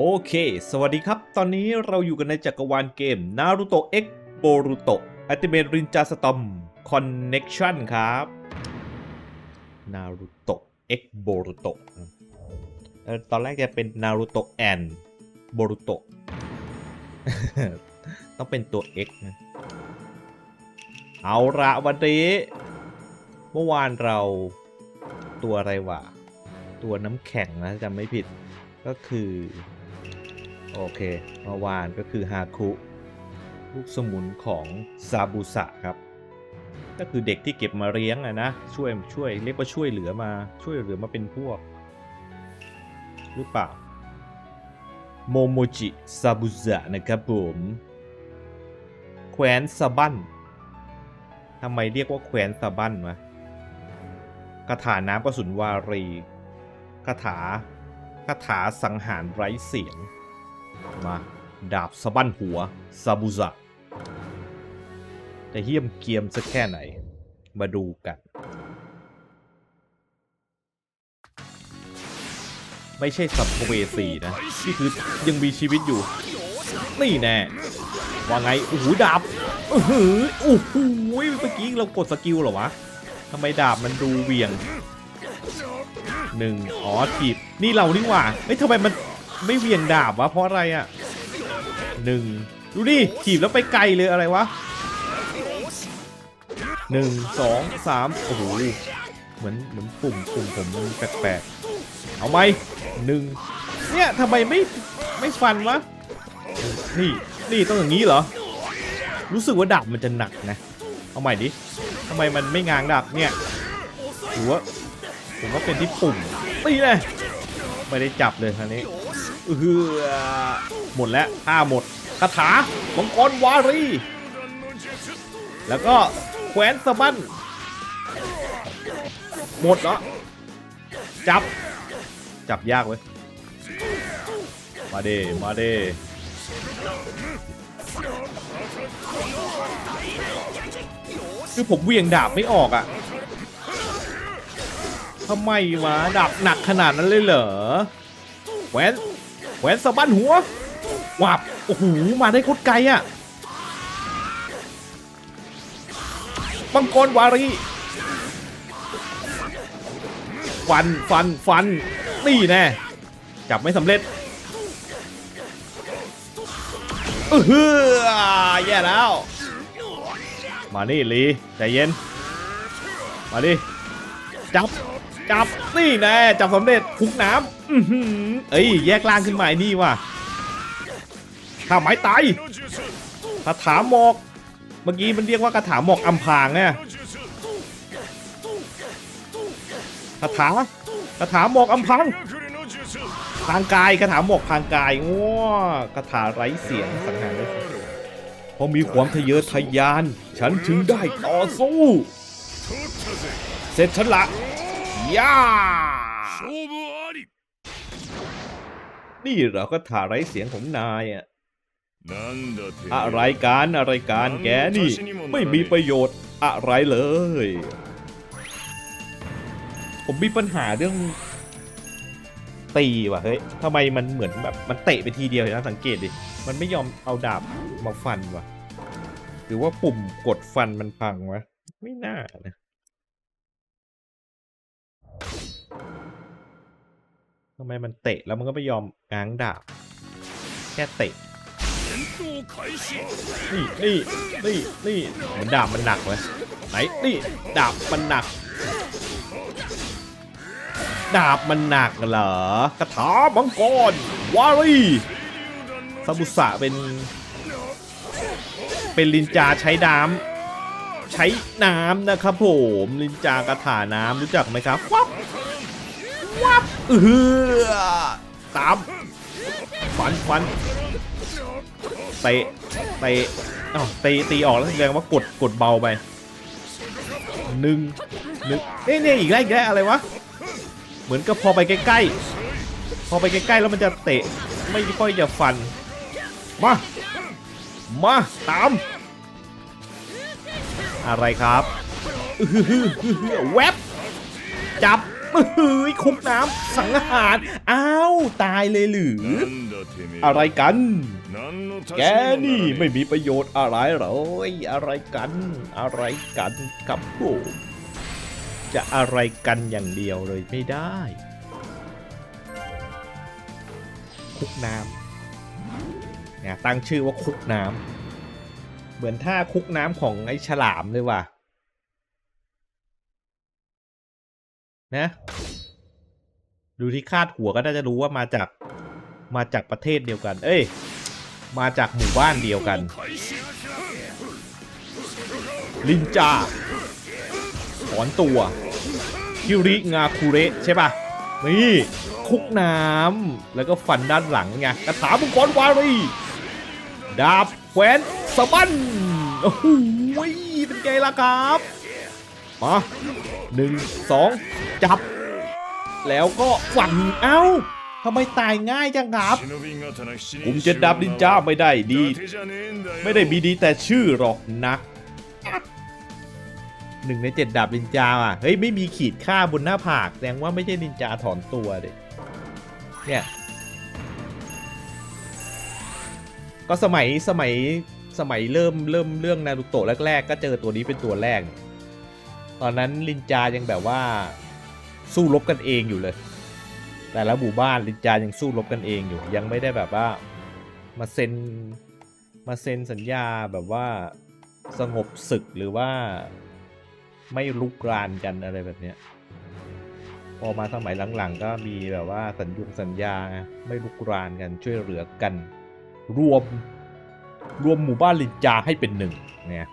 โอเค สวัสดีครับ ตอนนี้เราอยู่กันในจักรวาลเกม Naruto X Boruto Ultimate Ninja Storm Connection ครับ Naruto X Boruto ตอนแรกจะเป็น Naruto and Boruto ต้องเป็นตัว X นะเอาละวันนี้ เมื่อวานเราตัวอะไรวะ ตัวน้ำแข็งนะจำไม่ผิดก็คือ โอเคเมื่อวานก็คือฮาคุลูกสมุนของซาบุสะครับ ก็คือเด็กที่เก็บมาเลี้ยงอะนะช่วยช่วยเรียกว่าช่วยเหลือมาช่วยเหลือมาเป็นพวก หรือเปล่าโมโมจิซาบุสะนะครับผมแควนซาบันทำไมเรียกว่าแควนซาบันวะคาถาน้ำกระสุนวารีคาถาคาถาสังหารไร้เสียง มา ดาบสะบั้นหัวซาบุซะจะเหี้ยมเกียมสักแค่ไหน มาดูกัน ไม่ใช่สัมภเวสีนะ นี่คือยังมีชีวิตอยู่ นี่แน่ว่าไงโอ้โหดาบโอ้โหโอ้โหเมื่อกี้เรากดสกิลเหรอวะทำไมดาบมันดูเวียงหนึ่งอ๋อถีบนี่เรานี่หว่าเฮ้ยทำไมมัน ไม่เวียงดาบวะเพราะอะไรอะหนึ่งดูดิถีบแล้วไปไกลเลยอะไรวะหนึ่งสองสามโอ้โหเหมือนเหมือนปุ่มปุ่มผมมันแปลกๆเอาไหมหนึ่งเนี่ยทำไมไม่ไม่ฟันวะนี่นี่ต้องอย่างนี้เหรอ รู้สึกว่าดาบมันจะหนักนะ เอาใหม่ดิทำไมมันไม่งางดาบเนี่ยหรือว่าผมว่าเป็นที่ปุ่มตีเลยไม่ได้จับเลยครั้นี้ เออหมดแล้วห้าหมดคาถามังกรวารี แล้วก็แขวนสะบั้นหมดแล้วจับ จับยากเว้ย มาเดมาเดคือผมเวียงดาบไม่ออกอะ่ะทำไมวะดาบหนักขนาดนั้นเลยเหรอแหวน แหวนสะบั้นหัววับโอ้โหมาได้โคตรไกลอะ่ะมังกรวารีฟันฟันฟันนี่แน่จับไม่สำเร็จเออฮือแย่แล้ว มานี่ลีใจเย็น มาดิจับ จับนี่แน่จับสำเร็จคุกน้ำเอ้ยแยกล่างขึ้นมาไอ้นี่ว่ะข้าไม้ตายคาถาหมอก เมื่อกี้มันเรียกว่าคาถาหมอกอำพางไงคาถาคาถาหมอกอำพางพรางกายคาถาหมอกพรางกายง้อคาถาไร้เสียงสังหารเสียพอมีความทะเยอทะยาน ฉันถึงได้ต่อสู้ เสร็จฉันละ ย่านี่เหราก็ถาไร้เสียงของนายอะอะไรการอะไรการแกนี่ ไม่มีประโยชน์อะไรเลย ผมมีปัญหาเรื่อง ตีว่ะเฮ้ยทำไมมันเหมือนแบบมันเตะไปทีเดียวนะสังเกตดิ มันไม่ยอมเอาดาบมาฟันว่ะ หรือว่าปุ่มกดฟันมันพังวะ ไม่น่านะ ทำไมมันเตะแล้วมันก็ไม่ยอมง้างดาบ แค่เตะ นี่นี่นี่นี่เหมือนดาบมันหนักเลยไหนนี่ดาบมันหนัก ดาบมันหนักเหรอกระถามังกรวารีซาบุสะเป็น เป็นลินจาใช้น้ำใช้น้ำนะครับผมลินจากระถาน้ำรู้จักไหมครับวับวับ เออตามฟันฟันเตะเตะอ้าวตีตีออกแล้วแสดงว่ากดกดเบาไปหนึ่งหนึ่งเอ้ยเนี่ยอีกแล้วอีกแล้วอะไรวะเหมือนกับพอไปใกล้ๆ พอไปใกล้ๆแล้วมันจะเตะไม่ค่อยจะฟัน มา มาตาม อะไรครับแวบจับ ฮ้ยคุกน้ำสังหารอ้าวตายเลยหรือ อะไรกัน แกนี่ไม่มีประโยชน์อะไรหรอยอะไรกัน อะไรกันกับผมจะอะไรกันอย่างเดียวเลยไม่ได้ คุกน้ำเนี่ยตั้งชื่อว่าคุกน้ำเหมือนท่าคุกน้ำของไอ้ฉลามเลยว่ะ นะ ดูที่คาดหัวก็น่าจะรู้ว่ามาจากมาจากประเทศเดียวกัน เอ้ย มาจากหมู่บ้านเดียวกัน ลินจาถอนตัวคิริงาคูเระใช่ป่ะนี่คุกน้ำแล้วก็ฟันด้านหลังไงกระถามังกรวารีดาบแขวนสะบันโอ้โหเป็นไงล่ะครับ มาหนึ่งสองจับ แล้วก็ฝันเอ้าทำไมตายง่ายจังครับกลุ่มเจ็ดดับนินจ้าไม่ได้ดี ไม่ได้มีดีแต่ชื่อหรอกนะหนึ่งในเจ็ดดาบนินจาอะ เฮ้ย ไม่มีขีดค่าบนหน้าผากแสดงว่าไม่ใช่นินจาถอนตัวเด็เนี่ย ก็สมัยสมัยสมัยเริ่มเริ่มเรื่องนารูโตะแรก ๆ ก็เจอตัวนี้เป็นตัวแรก ตอนนั้นลินจายังแบบว่าสู้รบกันเองอยู่เลย แต่ละหมู่บ้านลินจายังสู้รบกันเองอยู่ ยังไม่ได้แบบว่ามาเซ็นมาเซ็นสัญญาแบบว่าสงบศึกหรือว่าไม่ลุกรานกันอะไรแบบเนี้ยพอมาสมัยหลังๆ ก็มีแบบว่าสัญญุงสัญญาไม่ลุกรานกันช่วยเหลือกัน รวมรวมหมู่บ้านลินจาให้เป็นหนึ่งเนี่ย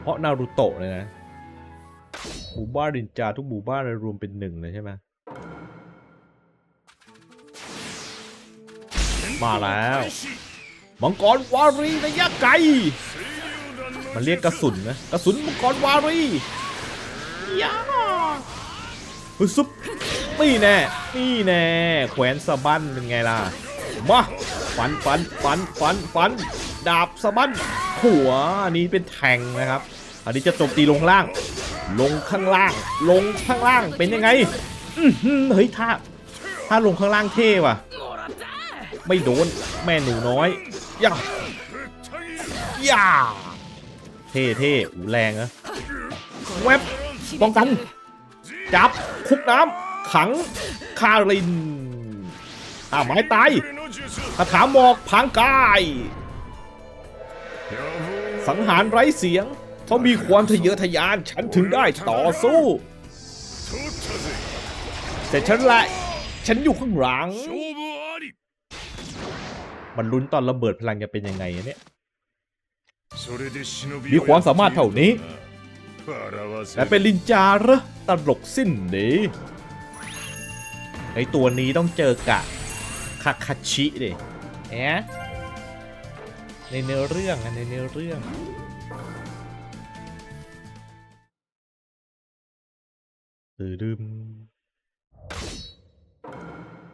เพราะนารูโตะเลยนะ หมู่บ้านลินจาทุกหมู่บ้านเลยรวมเป็นหนึ่งเลยใช่ไหมมาแล้วมังกรวารีระยะไกลมันเรียกกระสุนนะกระสุนมังกรวารียาฮึซุปนี่แน่นี่แน่แขวนสะบั้นเป็นไงล่ะมาฟันฟันฟันฟันฟันดาบสะบั้นหัวอันนี้เป็นแทงนะครับ อันนี้จะโจมตีลงล่าง ลงข้างล่าง ลงข้างล่างเป็นยังไงเฮ้ยถ้าถ้าลงข้างล่างเท่ว่ะ ไม่โดนแม่หนูน้อยย่าย่าเท่เท่อูแรงอะเว็บป้องกัน จับคุกน้ำขังคารินตาไม้ตายคาถาหมอกพังกาย สังหารไร้เสียง ขามีความทะเยอทะยานฉันถึงได้ต่อสู้ แต่ฉันละ ฉันอยู่ข้างหลัง มันลุ้นตอนระเบิดพลังจะเป็นยังไงเนี่ย มีความสามารถเท่านี้ และเป็นลินจาเหรอตลกสิ้นดีไอตัวนี้ต้องเจอกะคาคาชิดิแอะในเนื้อเรื่องในเนื้อเรื่อง ตือดึม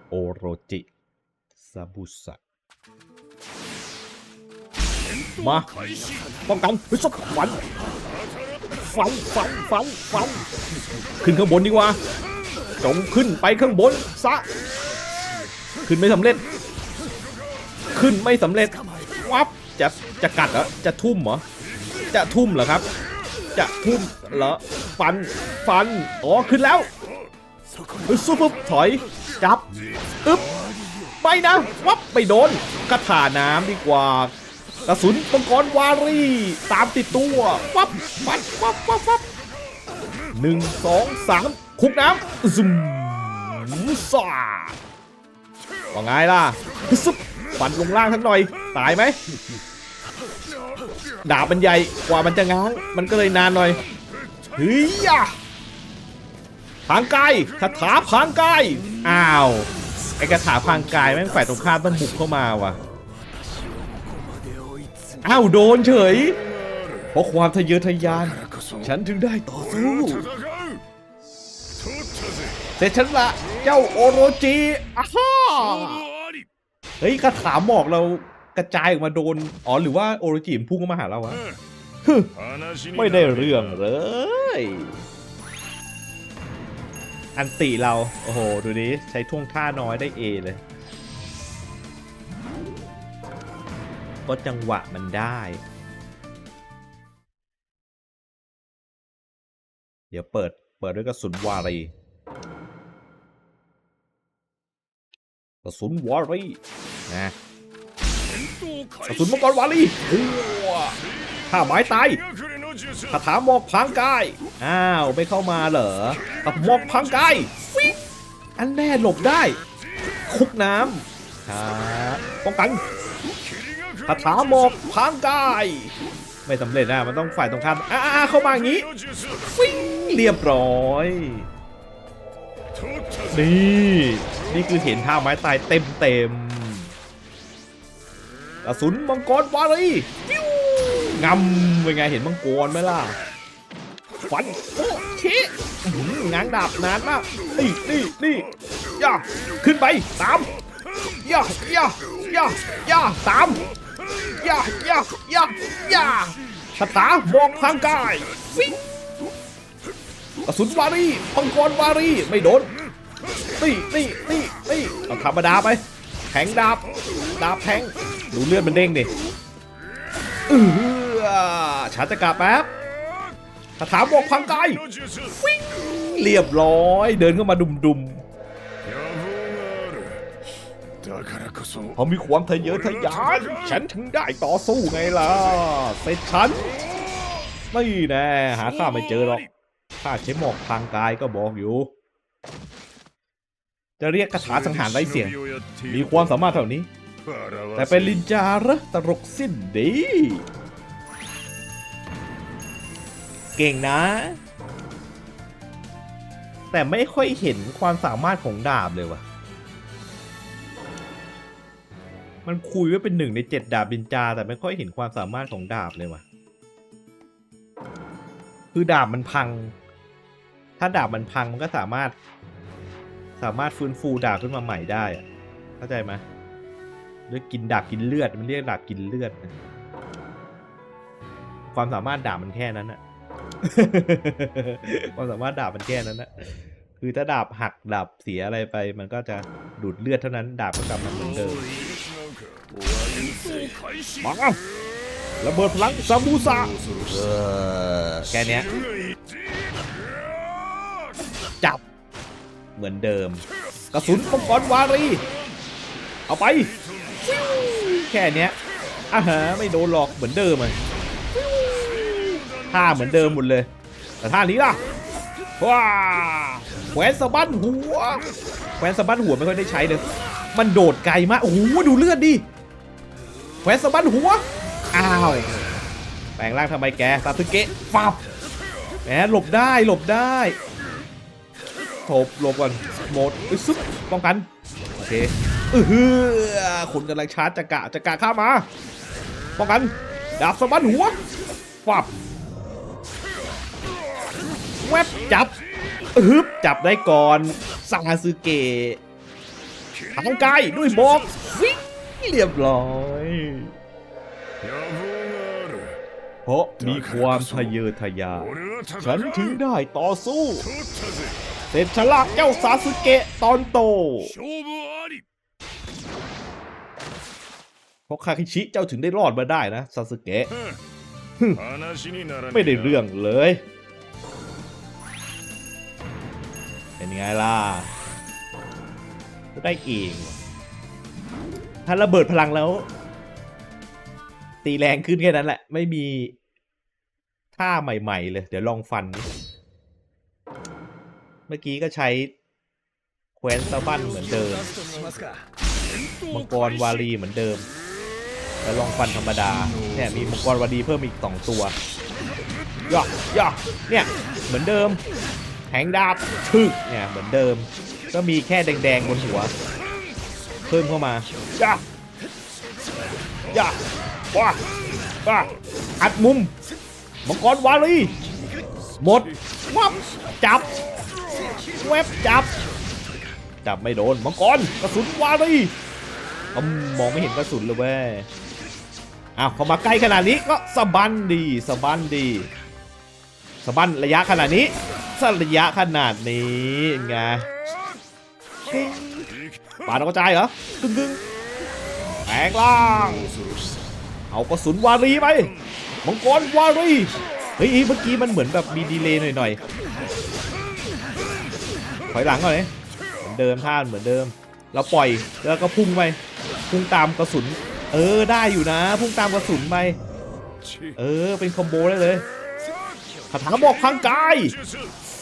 โอโรจิซาบุสะมาป้องกันเฮ้ยสักฟันฟันฟันฟันฟันขึ้นข้างบนดีกว่าจงขึ้นไปข้างบนซะ ขึ้นไม่สำเร็จ ขึ้นไม่สำเร็จวับจะจะกัดเหรอจะทุ่มเหรอจะทุ่มเหรอครับ จะทุ่มเหรอฟันฟันอ๋อขึ้นแล้วเฮ้ยซุปปุ๊บถอยจับอึ๊บไปนะวับไม่โดนกระถาน้ำดีกว่ากระสุนมังกรวารีตามติดตัววับวับวับวับวับหนึ่งสองสามคุกน้ำซุ่มสาว่าไงล่ะซุบฟันลงล่างทั้งหน่อย ตายไหม ดาบมันใหญ่กว่ามันจะง้าง มันก็เลยนานหน่อยเฮ้ยพังกายคาถาพังกายอ้าวไอ้คาถาพังกายแม่งฝ่ายตรงข้ามมันบุกเข้ามาว่ะอ้าวโดนเฉย เพราะความทะเยอทะยาน ฉันถึงได้ต่อสู้เสร็จฉันละเจ้าโอโรจิอ้าเฮ้ยคาถาหมอกเรา กระจายออกมาโดน อ๋อหรือว่าโอโรจิมันพุ่งเข้ามาหาเราวะฮึ話にไม่ได้เรื่องเลย อันติเรา โอ้โห ดูนี้ใช้ท่วงท่าน้อยได้เอเลย ก็จังหวะมันได้ เดี๋ยวเปิด เปิดด้วยกระสุนวารีกระสุนวารีนะ กระสุนมังกรวารีโอ้ถ้าไม้ตายคาถาหมอกพังกาย อ้าวไม่เข้ามาเหรอกับหมอกพังกายฟิงอันแน่หลบได้ คุกน้ำครับป้องกันคาถาหมอกพังกาย ไม่สำเร็จนะมันต้องฝ่ายตรงข้ามอ่าเข้ามาอย่างนี้ฟิงเรียบร้อย นี่ นี่คือเห็นท่าไม้ตายเต็มเต็มๆ กระสุนมังกรวารีฟิวงำเป็นไงเห็นมังกรไหมล่ะฟันโอ้ชี้หง้างดาบนานมากนี่นี่นี่ย่าขึ้นไปตามย่าย่าย่าย่าตามย่าย่าย่าย่าคาถามองทางกายฟิงกระสุนวารีมังกรวารีไม่โดนนี่นี่นี่นี่เอาธรรมดาไป แทงดาบ ดาบแทง ดูเลือดมันเด้งดิเออชาร์จกาแป๊บคาถาบอกควาไกลยเรียบร้อย เดินเข้ามาดุมดุๆพอมีความทะเยอทะยานฉันถึงได้ต่อสู้ไงล่ะ เสร็จฉัน ไม่แน่ หาข้าไม่เจอหรอก ข้าใช้หมอกทางกายก็บอกอยู่ จะเรียกคาถาสังหารไร้เสียง มีความสามารถเท่านี้ แต่เป็นลินจาระตลกสิ้นดี เก่งนะ แต่ไม่ค่อยเห็นความสามารถของดาบเลยวะมันคุยไว้เป็นหนึ่งในเจ็ดดาบลินจา แต่ไม่ค่อยเห็นความสามารถของดาบเลยวะคือดาบมันพัง ถ้าดาบมันพังมันก็สามารถ สามารถฟื้นฟูดาบขึ้นมาใหม่ได้อะเข้าใจไหมเรียกกินดาบกินเลือด มันเรียกดาบกินเลือดนะความสามารถดาบมันแค่นั้นอะความสามารถดาบมันแค่นั้นนะคือถ้าดาบหักดาบเสียอะไรไป มันก็จะดูดเลือดเท่านั้น ดาบก็กลับมาเหมือนเดิมมาระเบิดพลังซาบูซาเออแค่เนี้ เหมือนเดิม กระสุนมังกรวารี เอาไป แค่เนี้ยอ่าฮะไม่โดนหรอกเหมือนเดิมเลยท่าเหมือนเดิมหมดเลย แต่ท่านี้ล่ะว้าแขวนสะบั้นหัว แขวนสะบั้นหัวไม่ค่อยได้ใช้เลย มันโดดไกลมาก โอ้โห ดูเลือดดิ แขวนสะบั้นหัว อ้าว แปลงร่างทำไมแกซาสึเกะฟับแหมหลบได้ หลบได้ ทบลบก่อนหมดอ้ซุบป้องกัน โอเคเออขุนกำลังชาร์จจะกะจะกะข้ามา ป้องกัน ดาบสมันหัวฟับแวบจับฮึบจับได้ก่อนสังฮาซึเกะทางกายด้วยบอกฟิกเรียบร้อยเพราะมีความทะเยอทะยานฉันถึงได้ต่อสู้ เสร็จฉลากเจ้าซาสึเกะตอนโตเพราะคาคิชิเจ้าถึงได้รอดมาได้นะซาสึเกะไม่ได้เรื่องเลย เป็นไงล่ะได้เองถ้าระเบิดพลังแล้ว ตีแรงขึ้นแค่นั้นแหละ ไม่มีท่าใหม่ ๆ เลย เดี๋ยวลองฟันดู เมื่อกี้ก็ใช้แควนสะบั้นเหมือนเดิม มังกรวารีเหมือนเดิม แล้วลองฟันธรรมดา เนี่ยมีมังกรวารีเพิ่มอีกสองตัวย่อย่อเนี่ยเหมือนเดิมแทงดาบชึกเนี่ยเหมือนเดิม ก็มีแค่แดงๆบนหัว เพิ่มเข้ามาย่าย่าว้าว้าอัดมุมมังกรวารีหมดวับจับ เว็บจับ จับไม่โดน มังกร กระสุนวารีมมองไม่เห็นกระสุนเลยเว้ย อ้าวพอมาใกล้ขนาดนี้ก็สะบันดีสะบันดีสะบันระยะขนาดนี้สระยะขนาดนี้ไงปาดกระจายเหรอกึ่งกึ่งแปงล่าง เอากระสุนวารีไป มังกรวารี เฮ้ยเมื่อกี้มันเหมือนแบบมีดีเลย์หน่อย ถอยหลังก่อนเลยเดิมท่านเหมือนเดิม เราปล่อยแล้วก็พุ่งไป พุ่งตามกระสุน เออได้อยู่นะ พุ่งตามกระสุนไป เออเป็นคอมโบได้เลยคาถาบอกพังกาย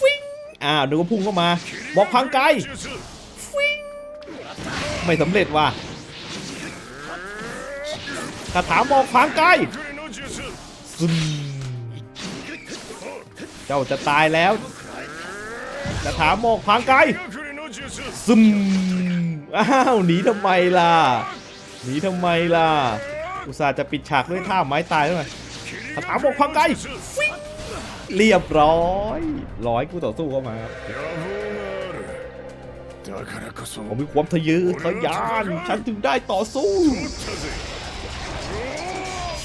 ฟิงอ่าวนึกว่าพุ่งเข้ามา บอกพังกายฟิงไม่สำเร็จว่ะคาถาบอกพังกายเจ้าจะตายแล้ว กะถาหมอกพังไกลซึมอ้าวหนีทำไมล่ะหนีทำไมล่ะ อุตส่าห์จะปิดฉากด้วยท่าไม้ตายแล้วไงคาถาหมอกพังไกลเรียบร้อยร้อยกูต่อสู้เข้ามาผมมีความทะเยอทะยาน ฉันถึงได้ต่อสู้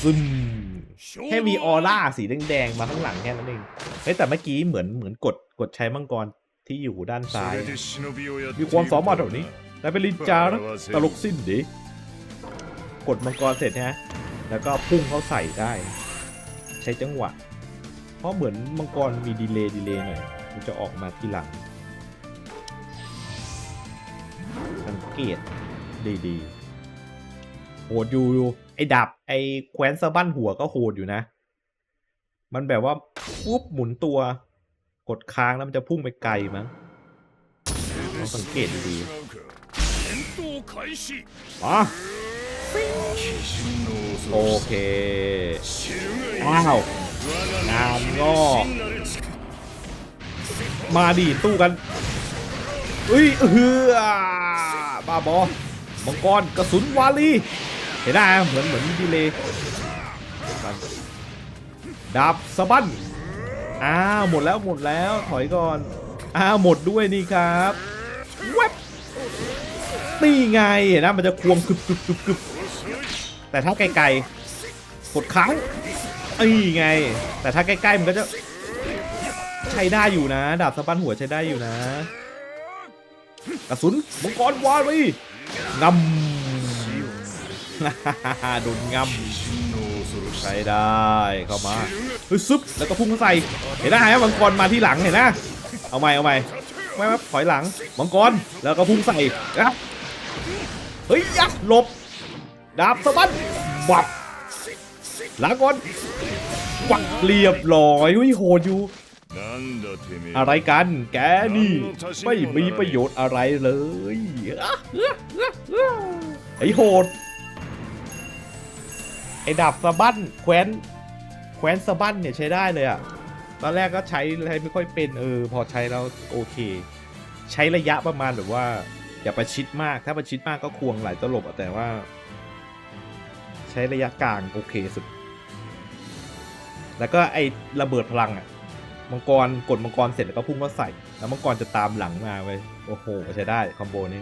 ซึม แค่มีออร่าสีแดงๆมาข้างหลังแค่นั้นเองเฮ้แต่เมื่อกี้เหมือนเหมือนกดกดใช้มังกรที่อยู่ด้านซ้าย มีความสามารถแบบนี้แต่เป็นลินจานะตลกสิ้นดิกดมังกรเสร็จนะแล้วก็พุ่งเขาใส่ได้ ใช้จังหวะ เพราะเหมือนมังกรมีดีเลย์ดีเลย์หน่อยมันจะออกมาทีหลัง สังเกตดีๆ โหดอยู่ไอ้ดับ ไอ้แคว้นเซอร์บันหัวก็โหดอยู่นะ มันแบบว่าปุ๊บหมุนตัว กดค้างแล้วมันจะพุ่งไปไกลมั้งต้องสังเกตดีอ๋อโอเคว้าวงามงอกมาดีตู้กันอุ้ยเฮือบ้าบอมังกรกระสุนวาลี เห็นได้เหมือนเหมือนดีเลยดาบสะบั้นอ้าวหมดแล้วหมดแล้วถอยก่อนอ้าวหมดด้วยนี่ครับเว็บนี่ไงเห็นนะมันจะควงกึบกึบกึบกึบแต่ถ้าไกลๆกดค้างนี่ไง แต่ถ้าใกล้ๆมันก็จะใช้ได้อยู่นะ ดาบสะบั้นหัวใช้ได้อยู่นะ กระสุนมังกรวารีงำ โดนงับใช้ได้เข้ามาเฮ้ยซุปแล้วก็พุ่งใส่เห็นไหมฮะมังกรมาที่หลังเห็นไหมเอาใหม่เอาใหม่ไม่ไม่ถอยหลังมังกรแล้วก็พุ่งใส่นะเฮ้ยยักหลบดาบสะบัดบับลังก่อนวักเรียบร้อยเฮ้ยโหดอยู่อะไรกันแกนี่ไม่มีประโยชน์อะไรเลยไอโหด ไอ้ดาบสะบั้นแคว้นแคว้นสะบั้นเนี่ยใช้ได้เลยอะตอนแรกก็ใช้ใช้ไม่ค่อยเป็นเออพอใช้แล้วโอเค ใช้ระยะประมาณแบบว่า อย่าประชิดมากถ้าประชิดมากก็ควงหลายตลบแต่ว่า ใช้ระยะกลางโอเคสุด แล้วก็ไอ้ระเบิดพลังอะมังกรกดมังกรเสร็จแล้วก็พุ่งก็ใส่ แล้วมังกรจะตามหลังมาไปโอ้โหใช้ได้คอมโบนี้